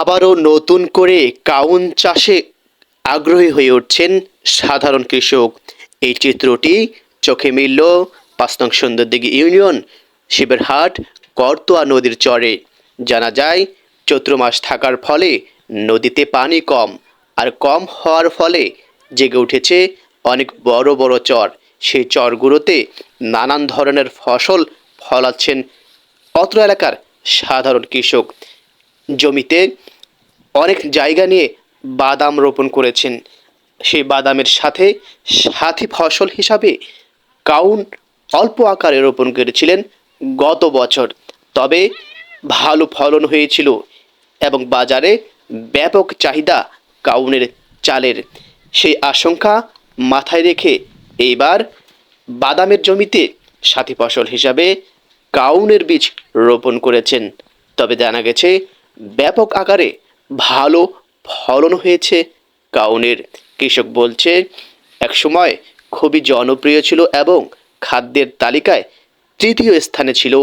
আবারও নতুন করে কাউন চাষে আগ্রহী হয়ে উঠছেন সাধারণ কৃষক। এই চিত্রটি চোখে মিলল পাঁচ নং সুন্দরদিঘি ইউনিয়ন, শিবেরহাট, করতোয়া নদীর চরে। জানা যায়, চৈত্র মাস থাকার ফলে নদীতে পানি কম আর কম হওয়ার ফলে জেগে উঠেছে অনেক বড় বড় চর। সেই চরগুলোতে নানান ধরনের ফসল ফলাচ্ছেন অত্র এলাকার সাধারণ কৃষক। জমিতে অনেক জায়গা নিয়ে বাদাম রোপণ করেছেন। সেই বাদামের সাথে সাথী ফসল হিসাবে কাউন অল্প আকারে রোপণ করেছিলেন গত বছর। তবে ভালো ফলন হয়েছিল এবং বাজারে ব্যাপক চাহিদা কাউনের চালের। সেই আশঙ্কা মাথায় রেখে এইবার বাদামের জমিতে সাথী ফসল হিসাবে কাউনের বীজ রোপণ করেছেন। তবে জানা গেছে ব্যাপক আকারে ভালো ফলন হয়েছে কাউনের কৃষক বলছে, একসময় খুবই জনপ্রিয় ছিল এবং খাদ্যের তালিকায় তৃতীয় স্থানে ছিল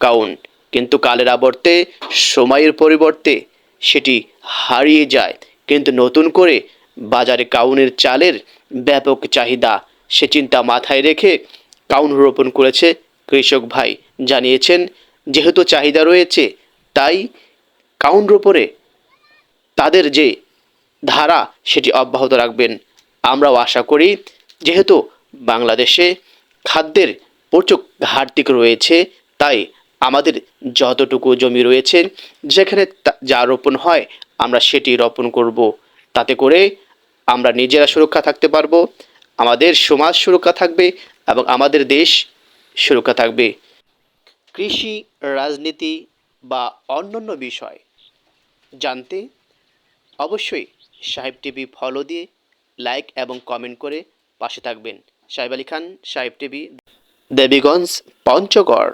কাউন কিন্তু কালের আবর্তে, সময়ের পরিবর্তে সেটি হারিয়ে যায়। কিন্তু নতুন করে বাজারে কাউনের চালের ব্যাপক চাহিদা সে চিন্তা মাথায় রেখে কাউন রোপণ করেছে কৃষক ভাই। জানিয়েছেন, যেহেতু চাহিদা রয়েছে, তাই কাউন রোপণে তাদের যে ধারা, সেটি অব্যাহত রাখবেন। আমরাও আশা করি, যেহেতু বাংলাদেশে খাদ্যের প্রচুর ঘাটতি রয়েছে, তাই আমাদের যতটুকু জমি রয়েছে, যেখানে যা রোপণ হয়, আমরা সেটি রোপণ করব। তাতে করে আমরা নিজেরা সুরক্ষা থাকতে পারব, আমাদের সমাজ সুরক্ষা থাকবে এবং আমাদের দেশ সুরক্ষা থাকবে। কৃষি, রাজনীতি বা অন্যান্য বিষয় জানতে অবশ্যই সাহেব টিভি ফলো দিয়ে লাইক এবং কমেন্ট করে পাশে থাকবেন। সাহেব আলী খান, সাহেব টিভি, দেবীগঞ্জ, পঞ্চগড়।